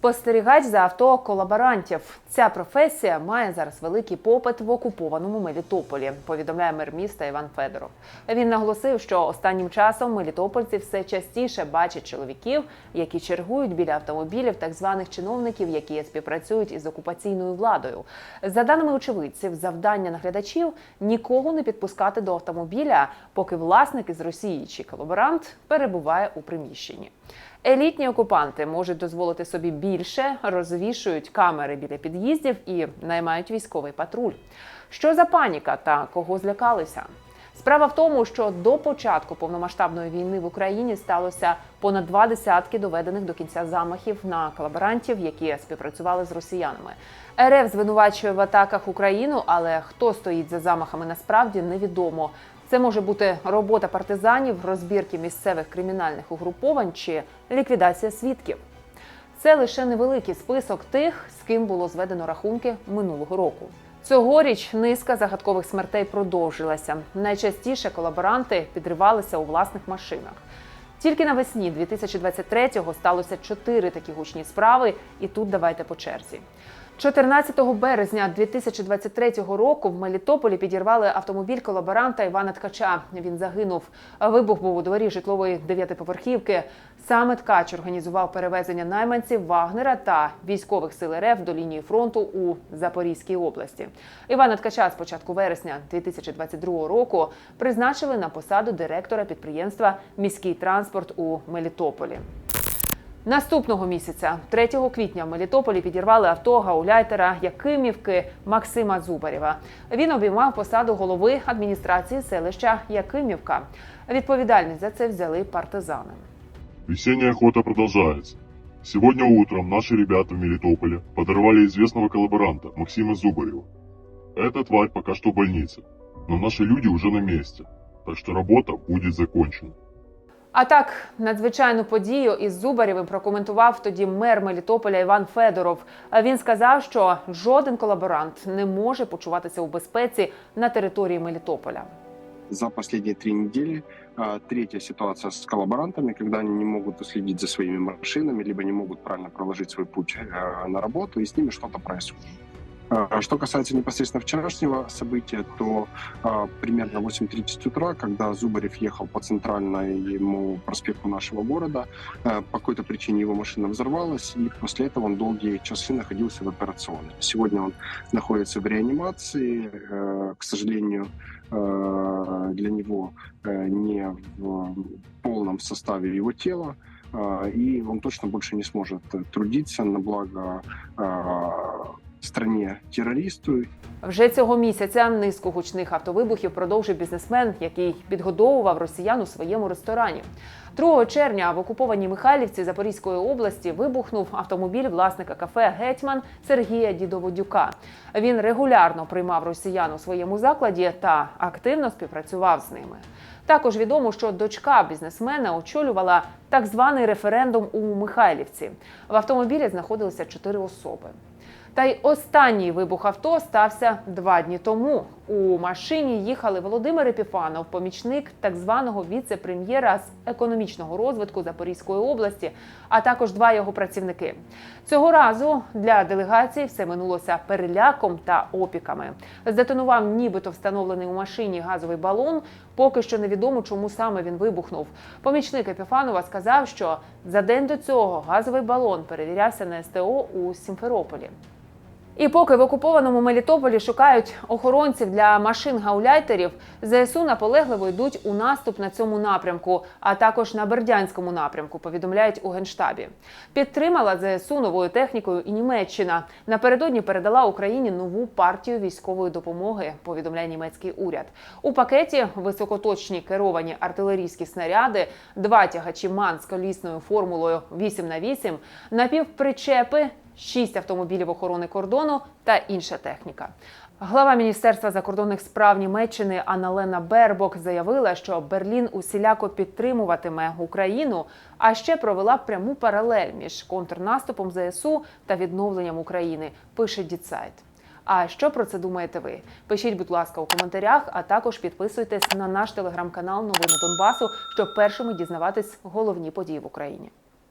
Спостерігач за авто колаборантів. Ця професія має зараз великий попит в окупованому Мелітополі. Повідомляє мер міста Іван Федоров. Він наголосив, що останнім часом мелітопольці все частіше бачать чоловіків, які чергують біля автомобілів так званих чиновників, які співпрацюють із окупаційною владою. За даними очевидців, завдання наглядачів нікого не підпускати до автомобіля, поки власник із Росії чи колаборант перебуває у приміщенні. Елітні окупанти можуть дозволити собі більше, розвішують камери біля під'їздів і наймають військовий патруль. Що за паніка та кого злякалися? Справа в тому, що до початку повномасштабної війни в Україні сталося понад два десятки доведених до кінця замахів на колаборантів, які співпрацювали з росіянами. РФ звинувачує в атаках Україну, але хто стоїть за замахами насправді невідомо. Це може бути робота партизанів, розбірки місцевих кримінальних угруповань чи ліквідація свідків. Це лише невеликий список тих, з ким було зведено рахунки минулого року. Цьогоріч низка загадкових смертей продовжилася. Найчастіше колаборанти підривалися у власних машинах. Тільки навесні 2023-го сталося чотири такі гучні справи, і тут давайте по черзі. 14 березня 2023 року в Мелітополі підірвали автомобіль колаборанта Івана Ткача. Він загинув. Вибух був у дворі житлової дев'ятиповерхівки. Саме Ткач організував перевезення найманців Вагнера та військових сил РФ до лінії фронту у Запорізькій області. Івана Ткача з початку вересня 2022 року призначили на посаду директора підприємства Міський транспорт у Мелітополі. Наступного місяця, 3 квітня, в Мелітополі підірвали авто гауляйтера Якимівки Максима Зубарєва. Він обіймав посаду голови адміністрації селища Якимівка. Відповідальність за це взяли партизани. Весенняя охота продолжается. Сегодня утром наши ребята в Мелитополе подорвали известного коллаборанта Максима Зубарева. Эта тварь пока что в больнице, но наши люди уже на месте, так что работа будет закончена. А так, надзвичайну подію із Зубарєвим прокоментував тоді мер Мелітополя Іван Федоров. Він сказав, що жоден колаборант не може почуватися у безпеці на території Мелітополя. за последние три недели а, третья ситуация с коллаборантами, когда они не могут уследить за своими машинами, либо не могут правильно проложить свой путь э, на работу, и с ними что-то. А, Что касается непосредственно вчерашнего события, то а, примерно в 8.30 утра, когда Зубарев ехал по центральному проспекту нашего города, а, по какой-то причине его машина взорвалась, и после этого он долгие часы находился в операционной. Сегодня он находится в реанимации. Э, К сожалению, э, для него э, не в полном составе его тела, и он точно больше не сможет трудиться на благо стране террористу Вже цього місяця низку гучних автовибухів продовжив бізнесмен, який підгодовував росіян у своєму ресторані. 2 червня в окупованій Михайлівці Запорізької області вибухнув автомобіль власника кафе Гетьман Сергія Дідоводюка. Він регулярно приймав росіян у своєму закладі та активно співпрацював з ними. Також відомо, що дочка бізнесмена очолювала так званий референдум у Михайлівці. В автомобілі знаходилися чотири особи. Та й останній вибух авто стався два дні тому. У машині їхали Володимир Епіфанов, помічник так званого віце-прем'єра з економічного розвитку Запорізької області, а також два його працівники. Цього разу для делегації все минулося переляком та опіками. Здетонував нібито встановлений у машині газовий балон. Поки що невідомо, чому саме він вибухнув. Помічник Епіфанова сказав, що за день до цього газовий балон перевірявся на СТО у Сімферополі. І поки в окупованому Мелітополі шукають охоронців для машин гауляйтерів, ЗСУ наполегливо йдуть у наступ на цьому напрямку, а також на Бердянському напрямку. Повідомляють у генштабі. Підтримала ЗСУ новою технікою і Німеччина. Напередодні передала Україні нову партію військової допомоги. Повідомляє німецький уряд. У пакеті високоточні керовані артилерійські снаряди, два тягачі МАН з колісною формулою 8 на 8 напівпричепи. Шість автомобілів охорони кордону та інша техніка. Глава міністерства закордонних справ Німеччини Анналена Бербок заявила, що Берлін усіляко підтримуватиме Україну, а ще провела пряму паралель між контрнаступом ЗСУ та відновленням України. Пише Діцайт. А що про це думаєте ви? Пишіть, будь ласка, у коментарях, а також підписуйтесь на наш телеграм-канал Новини Донбасу, щоб першими дізнаватись головні події в Україні.